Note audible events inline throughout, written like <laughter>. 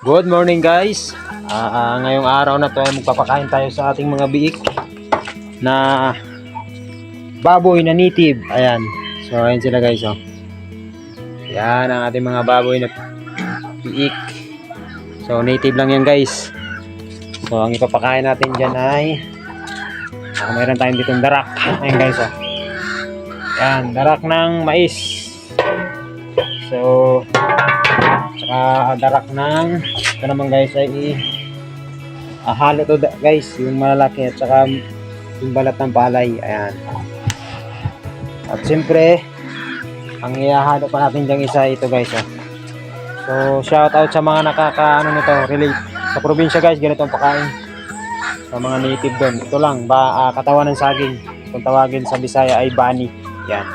Good morning guys. Ah, ngayong araw na to ay magpapakain tayo sa ating mga biik na baboy na native. Ayan. So ayan sila guys oh. Yan ang ating mga baboy na biik. So native lang yan guys. So ang ipapakain natin diyan ay ah, mayroon tayong ditong darak. Ayan guys oh. Yan, darak ng mais. So Saka darak ng ito naman guys ay i ah, halo to guys yung malalaki at saka yung balat ng palay ayan. At siyempre ang ihahalo pa natin dyan isa ito guys oh. so shout out sa mga nakaka ano nito relate. Sa probinsya guys ganito ang pakain. Sa mga native doon. Ito lang ba ah, katawan ng saging. Kung tawagin sa Bisaya ay bani. Yan.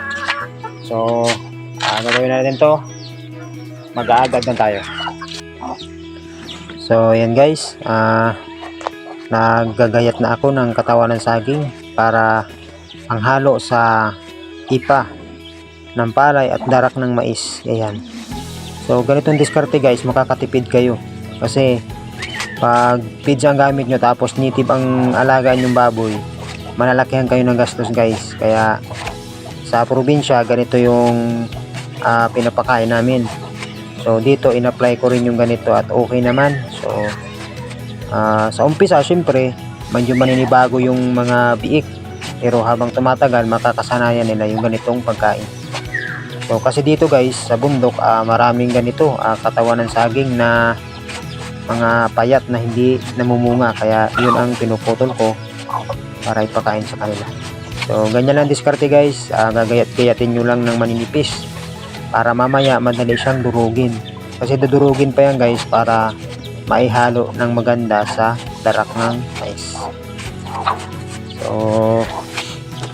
So ah, gagawin natin to mag-aagad na tayo. So, ayan guys. ah naggagayat na ako ng katawan ng saging para ang halo sa ipa ng palay at darak ng mais. Ayan. So, ganitong diskarte guys, makakatipid kayo. Kasi, pag pizza ang gamit nyo tapos native ang alagaan yung baboy, malalakihan kayo ng gastos guys. Kaya, sa probinsya, ganito yung ah, pinapakain namin. So dito in-apply ko rin yung ganito at okay naman. So ah, sa umpisa syempre medyo maninibago yung mga biik pero habang tumatagal makakasanayan nila yung ganitong pagkain. So kasi dito guys sa bundok ah, maraming ganito ah, katawan ng saging na mga payat na hindi namumunga kaya yun ang pinuputol ko para ipakain sa kanila. So ganyan lang diskarte guys, Ah, gagayat-gayatin nyo lang ng maninipis para mamaya madali siyang durugin. Kasi dudurugin pa yan guys para maihalo ng maganda sa darak ng mais. So,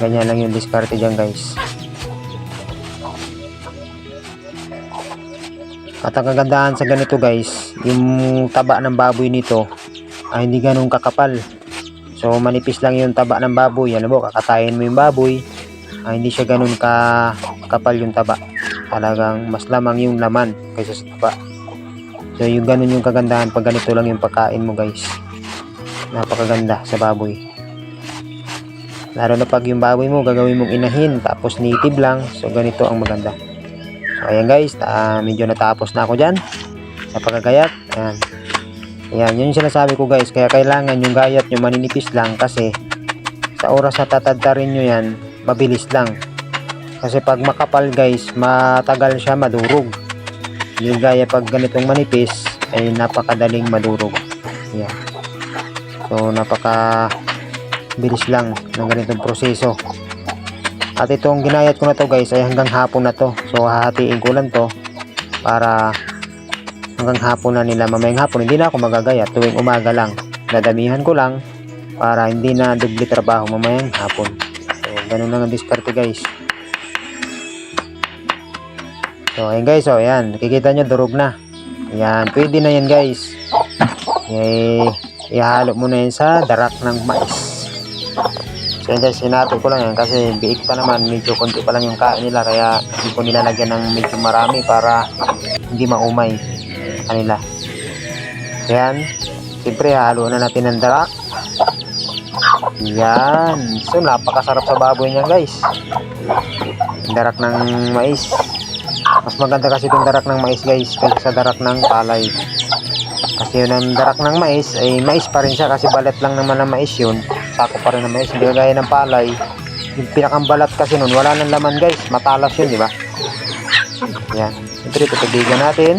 ganyan lang yung diskarte dyan guys. At ang kagandahan sa ganito guys, yung taba ng baboy nito ay hindi ganun kakapal. So manipis lang yung taba ng baboy. Alam mo, kakatayin mo yung baboy, ay hindi siya ganun ka kapal yung taba talagang mas lamang yung laman kaysa sa taba. So yung ganun yung kagandahan pag ganito lang yung pagkain mo guys. Napakaganda sa baboy. Lalo na pag yung baboy mo gagawin mong inahin tapos native lang. So ganito ang maganda. So ayan guys. Ah, medyo natapos na ako dyan. Sa pagkagayat ayan. Ayan yun yung sinasabi ko guys. Kaya kailangan yung gayat nyo maninipis lang kasi sa oras na tatadtarin nyo yan mabilis lang kasi pag makapal guys matagal siya madurog. Yung gaya pag ganitong manipis ay napakadaling madurog. Yan so napaka bilis lang ng ganitong proseso. At itong ginayat ko na to guys ay hanggang hapon na to. So hahatiin ko lang to para hanggang hapon na nila. Mamayang hapon hindi na ako magagaya. Tuwing umaga lang dadamihan ko lang para hindi na dubli trabaho mamayang hapon. So ganun lang ang diskarte guys So, ayan guys, oh, ayan. Nakikita nyo, durog na. Ayan, pwede na yan guys. Eh, ihalo mo na yan sa darak ng mais. So, ayan guys, hinato ko lang yan kasi biik pa naman, medyo konti pa lang yung kain nila kaya hindi ko nilalagyan ng medyo marami para hindi maumay kanila. Ayan, siyempre halo na natin ng darak. Yan. So, napakasarap sa baboy niyan guys. Darak ng mais. Mas maganda kasi itong darak ng mais guys kaysa sa darak ng palay. Kasi yun ang darak ng mais ay mais pa rin siya kasi balat lang naman ng mais yun. Sako pa rin ng mais. Hindi gaya ng palay. Yung pinakang balat kasi nun wala nang laman guys. Matalas yun di ba? Yan. Siyempre tutubigan natin.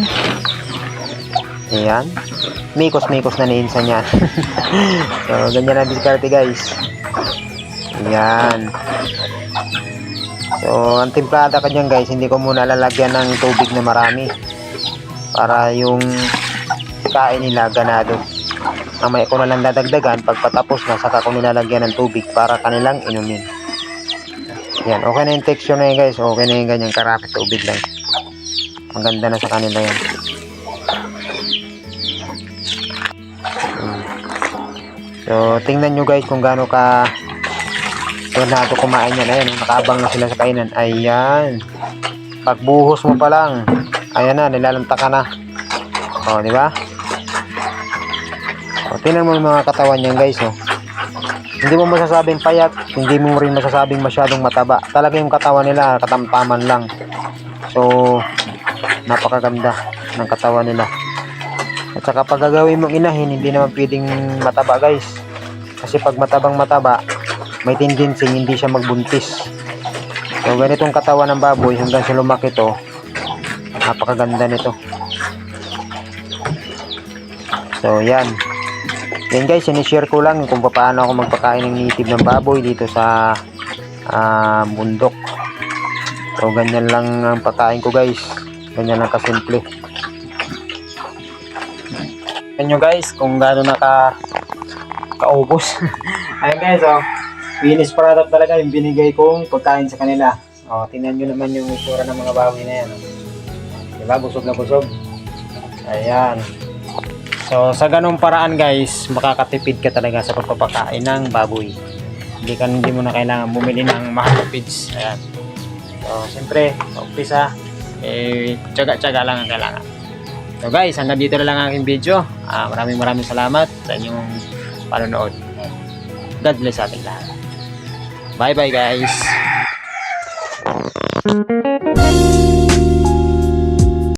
Ayan. Mikos-mikos na niinsan yan. <laughs> so ganyan ang diskarte guys. Ayan. So, ang timplada ka dyan guys, hindi ko muna lalagyan ng tubig na marami. Para yung kain nila ganado. Mamaya ko na lang dadagdagan, pagpatapos na, saka ko nilalagyan ng tubig para kanilang inumin. Yan, okay na yung texture na yun guys. Okay na yung ganyang karapit tubig lang. Maganda na sa kanila yan. So, tingnan nyo guys kung gaano ka Tornado kumain yan. Ayan, nakaabang na sila sa kainan. Ayan. Pagbuhos mo pa lang. Ayan na, nilalanta ka na. O, di ba? tingnan mo yung mga katawan niyan guys oh. Hindi mo masasabing payat, hindi mo rin masasabing masyadong mataba. Talaga yung katawan nila, katamtaman lang. So, napakaganda ng katawan nila. At saka pag gagawin mong inahin, hindi naman pwedeng mataba guys. Kasi pag matabang mataba, may tendency hindi siya magbuntis. So, ganitong katawan ng baboy hanggang sa lumaki to, napakaganda nito. So, yan. Yan guys, sinishare ko lang kung paano ako magpakain ng native ng baboy dito sa ah, bundok. So, ganyan lang ang pagkain ko guys. Ganyan lang kasimple. Yan nyo guys, kung gaano naka kaubos. <laughs> Ayan guys, oh. Finished product talaga yung binigay kong pagkain sa kanila. Oh, tingnan nyo naman yung itsura ng mga baboy na yan. Diba? Busog na busog. Ayan. So, sa ganong paraan guys, makakatipid ka talaga sa pagpapakain ng baboy. Hindi ka hindi mo na kailangan bumili ng mahal na feeds. Ayan. So, siyempre, umpisa, eh, tsaga-tsaga lang ang kailangan. So guys, hanggang dito na lang ang aking video. Ah, maraming maraming salamat sa inyong panonood. God bless sa ating lahat. Bye bye guys!